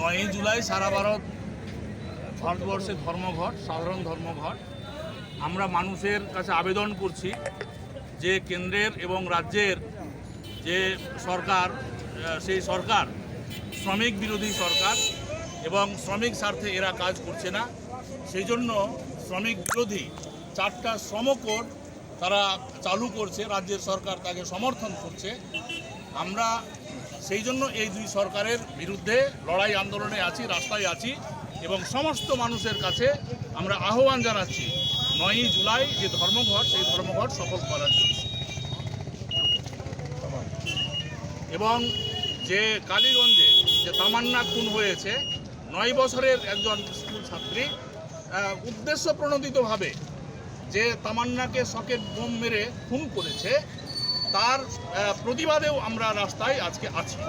নয়ই জুলাই সারা ভারত, ভারতবর্ষে ধর্মঘট, সাধারণ ধর্মঘট। আমরা মানুষের কাছে আবেদন করছি যে কেন্দ্রের এবং রাজ্যের যে সরকার সেই সরকার, শ্রমিক বিরোধী সরকার এবং শ্রমিক স্বার্থে এরা কাজ করছে না। সেই জন্য শ্রমিক বিরোধী চারটা শ্রমকোড তারা চালু করছে, রাজ্যের সরকার তাকে সমর্থন করছে। আমরা সেই জন্য এই দুই সরকারের বিরুদ্ধে লড়াই আন্দোলনে আছি, রাস্তায় আছি এবং সমস্ত মানুষের কাছে আমরা আহ্বান জানাচ্ছি নয়ই জুলাই যে ধর্মঘট, সেই ধর্মঘট সফল করার জন্য। এবং যে কালীগঞ্জে যে তামান্না খুন হয়েছে, নয় বছরের একজন স্কুল ছাত্রী উদ্দেশ্য প্রণোদিতভাবে যে তামান্নাকে সকেট বোম মেরে খুন করেছে তার প্রতিবাদেও আমরা রাস্তায় আজকে আছি।